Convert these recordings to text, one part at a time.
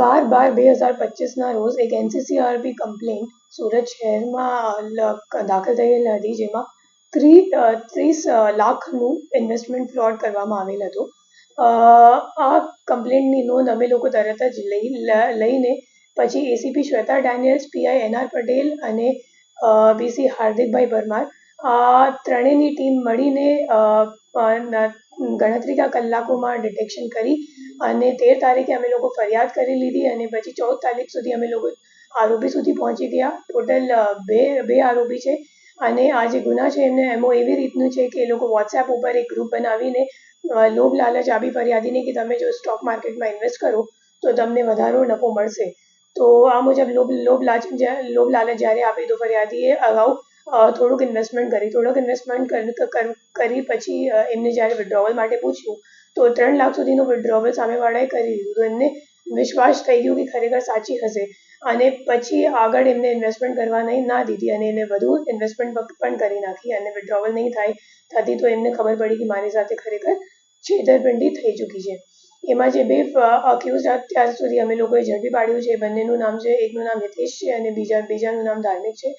બાર બાર બે હજાર પચીસના રોજ એક એનસીસીઆરપી કમ્પ્લેન સુરત શહેરમાં દાખલ થયેલ હતી જેમાં ત્રી ત્રીસ લાખનું ઇન્વેસ્ટમેન્ટ ફ્રોડ કરવામાં આવેલ હતું આ કમ્પ્લેન્ટની નોંધ અમે લોકો તરત જ લઈ લઈને પછી ACP Shweta Daniels PI N R Patel અને બીસી હાર્દિકભાઈ પરમાર ત્રણેયની ટીમ મળીને ગણતરી કા કલાકોમાં ડિટેક્શન કરી અને તેર તારીખે અમે લોકો ફરિયાદ કરી લીધી અને પછી ચૌદ તારીખ સુધી અમે લોકો આરોપી સુધી પહોંચી ગયા. ટોટલ બે બે આરોપી છે અને આ જે ગુના છે એમને એમો એવી રીતનું છે કે એ લોકો વોટ્સએપ ઉપર એક ગ્રુપ બનાવીને લોભ, લાલચ આપી ફરિયાદીને કે તમે જો સ્ટોક માર્કેટમાં ઇન્વેસ્ટ કરો તો તમને વધારો નફો મળશે. તો આ મુજબ લોભ લોભ લાલચ લોભ લાલચ જ્યારે આપી તો ફરિયાદીએ અગાઉ થોડુંક ઇન્વેસ્ટમેન્ટ કરી, થોડુંક ઇન્વેસ્ટમેન્ટ કરી પછી એમને જ્યારે વિડ્રોવલ માટે પૂછ્યું, તો ત્રણ લાખ સુધીનું વિડ્રોવલ સામેવાળાએ કરી દીધું. તો એમને વિશ્વાસ થઈ ગયો કે ખરેખર સાચી હશે. અને પછી આગળ એમને ઇન્વેસ્ટમેન્ટ કરવા નહીં, ના દીધી અને એને વધુ ઇન્વેસ્ટમેન્ટ પણ કરી નાખી અને વિડ્રોવલ નહીં થાય, થતી તો એમને ખબર પડી કે મારી સાથે ખરેખર છેતરપિંડી થઈ ચૂકી છે. એમાં જે બે અક્યુઝ અત્યાર સુધી અમે લોકોએ ઝડપી પાડ્યું છે. બંનેનું નામ છે, એકનું નામ હિતેશ છે અને બીજા, બીજાનું નામ ધાર્મિક છે.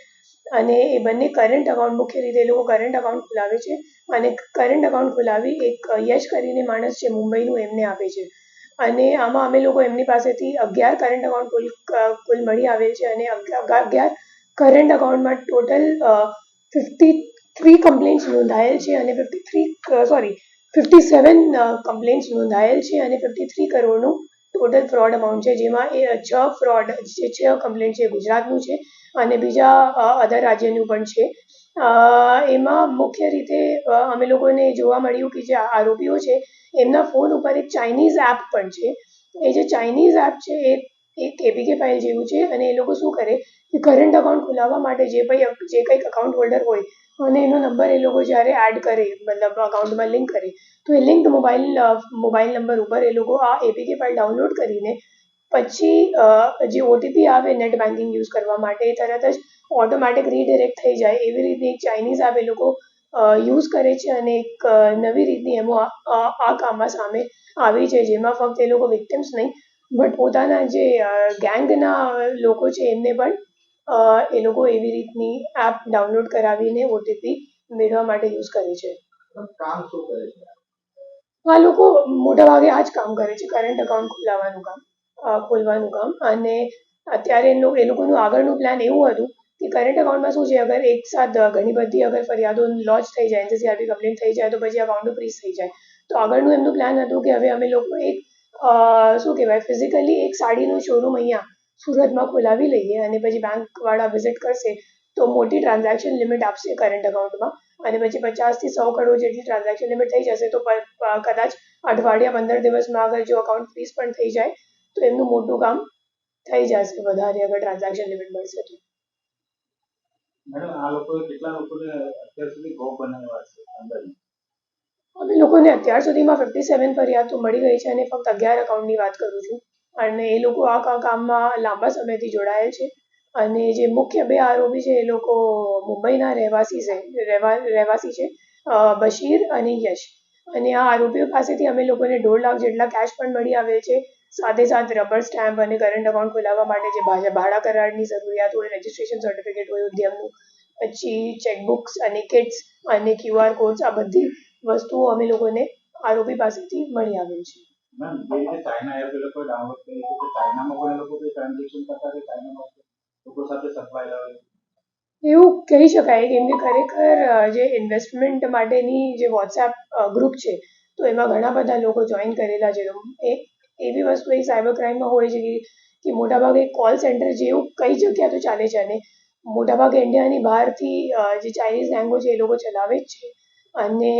અને એ બંને કરંટ અકાઉન્ટ મુખ્ય રીતે એ લોકો કરંટ અકાઉન્ટ ખોલાવે છે અને કરંટ અકાઉન્ટ ખોલાવી એક યશ કરીને માણસ છે મુંબઈનું એમને આપે છે. અને આમાં અમે લોકો એમની પાસેથી અગિયાર કરંટ અકાઉન્ટ કુલ કુલ મળી આવેલ છે અને અગ- અગિયાર કરંટ અકાઉન્ટમાં ટોટલ ફિફ્ટી થ્રી કમ્પ્લેન્ટ્સ નોંધાયેલ છે અને fifty three sorry fifty seven complaints નોંધાયેલ છે અને ફિફ્ટી થ્રી કરોડનું ટોટલ ફ્રોડ અમાઉન્ટ છે, જેમાં એ છ ફ્રોડ જે છ કમ્પ્લેન છે ગુજરાતનું છે અને બીજા અધર રાજ્યનું પણ છે. એમાં મુખ્ય રીતે અમે લોકોને જોવા મળ્યું કે જે આરોપીઓ છે, એમના ફોન ઉપર એક ચાઇનીઝ એપ પણ છે. એ જે ચાઇનીઝ એપ છે, એ એક એપીકે ફાઇલ જેવું છે અને એ લોકો શું કરે કે કરંટ અકાઉન્ટ ખોલાવવા માટે જે કંઈ જે કંઈક અકાઉન્ટ હોલ્ડર હોય અને એનો નંબર એ લોકો જ્યારે એડ કરે, મતલબ અકાઉન્ટમાં લિંક કરે, તો એ લિંક મોબાઈલ મોબાઈલ નંબર ઉપર એ લોકો આ એપીકે ફાઇલ ડાઉનલોડ કરીને પછી જે ઓટીપી આવે નેટ બેન્કિંગ યુઝ કરવા માટે એ તરત જ ઓટોમેટિક રીડિરેક્ટ થઈ જાય. એવી રીતે એક ચાઇનીઝ એપ એ લોકો યુઝ કરે છે અને એક નવી રીતની એમો આ કામમાં સામે આવી છે, જેમાં ફક્ત એ લોકો વિક્ટિમ્સ નહીં બટ પોતાના જે ગેંગના લોકો છે એમને પણ એ લોકો એવી રીતની એપ ડાઉનલોડ કરાવીને ઓટીપી મેળવવા માટે યુઝ કરે છે. કામ શું કરે છે? આ લોકો મોટાભાગે આ જ કામ કરે છે કરંટ અકાઉન્ટ ખોલાવવાનું કામ ખોલવાનું કામ. અને અત્યારે એનું એ લોકોનું આગળનું પ્લાન એવું હતું કે કરંટ અકાઉન્ટમાં શું છે અગર એક સાથ ઘણી બધી અગર ફરિયાદો લોન્ચ થઈ જાય એનસીસીઆરબી કમ્પ્લેન થઈ જાય તો પછી અકાઉન્ટ ફ્રીઝ થઈ જાય. તો આગળનું એમનું પ્લાન હતું કે હવે અમે લોકો એક શું કહેવાય ફિઝિકલી એક સાડીનું શોરૂમ અહીંયા સુરતમાં ખોલાવી લઈએ અને પછી બેંકવાળા વિઝિટ કરશે, તો મોટી ટ્રાન્ઝેક્શન લિમિટ આપશે કરંટ અકાઉન્ટમાં અને પછી પચાસથી સો કરોડ જેટલી ટ્રાન્ઝેક્શન લિમિટ થઈ જશે, તો કદાચ અઠવાડિયા પંદર દિવસમાં અગર જો અકાઉન્ટ ફ્રીઝ પણ થઈ જાય, તો એમનું મોટું કામ થઈ જશે વધારે અગર ટ્રાન્ઝેક્શન લિમિટ મળશે તો. મેડમ, આ લોકો કેટલા લોકોને અત્યાર સુધી ગોપ બનાવ્યા છે? લોકોને અત્યાર સુધીમાં ફિફ્ટી સેવન ફરિયાદો મળી ગઈ છે અને ફક્ત અગિયાર અકાઉન્ટની વાત કરું છું. અને એ લોકો આ કામમાં લાંબા સમયથી જોડાયેલ છે. અને જે મુખ્ય બે આરોપી છે એ લોકો મુંબઈના રહેવાસી છે, રહેવા, રહેવાસી છે બશીર અને યશ. અને આ આરોપીઓ પાસેથી અમે લોકોને દોઢ લાખ જેટલા કેશ પણ મળી આવેલ છે. સાથે સાથે રબર સ્ટેમ્પ અને કરંટ અકાઉન્ટ ખોલાવવા માટે જે ભાડા કરારની જરૂરિયાત હોય રજિસ્ટ્રેશન સર્ટિફિકેટ હોય, ઉદ્યમનું, પછી ચેકબુક્સ અને કિટ્સ અને ક્યુઆર કોડ્સ આ બધી વસ્તુઓ અમે લોકોને આરોપી પાસેથી મળી આવેલ છે. મેમ જે રીતે ચાઇના એપ એ લોકોએ ડાઉનલોડ કરી છે ચાઇનામાં પણ એ લોકો કોઈ ટ્રાન્ઝેક્શન કરતા કે ચાઇનામાં લોકો સાથે સંકળાયેલા હોય? એવું કહી શકાય કેમ કે ખરેખર જે ઇન્વેસ્ટમેન્ટ માટેની જે વોટ્સએપ ગ્રુપ છે તો એમાં ઘણા બધા લોકો જોઈન કરેલા છે. એ એવી વસ્તુ એ સાયબર ક્રાઇમમાં હોય છે કે કે મોટાભાગે કોલ સેન્ટર જેવું કઈ જગ્યા તો ચાલે છે અને મોટાભાગે ઇન્ડિયાની બહારથી જે ચાઇનીઝ લેંગ્વેજ એ લોકો ચલાવે જ છે. અને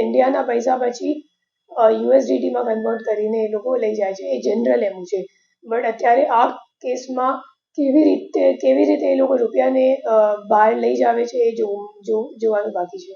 ઇન્ડિયાના પૈસા પછી યુએસડીટીમાં કન્વર્ટ કરીને એ લોકો લઈ જાય છે. એ જનરલ એમ છે. બટ અત્યારે આ કેસમાં કેવી રીતે કેવી રીતે એ લોકો રૂપિયાને બહાર લઈ જાવે છે એ જોવું, જો- જોવાનું બાકી છે.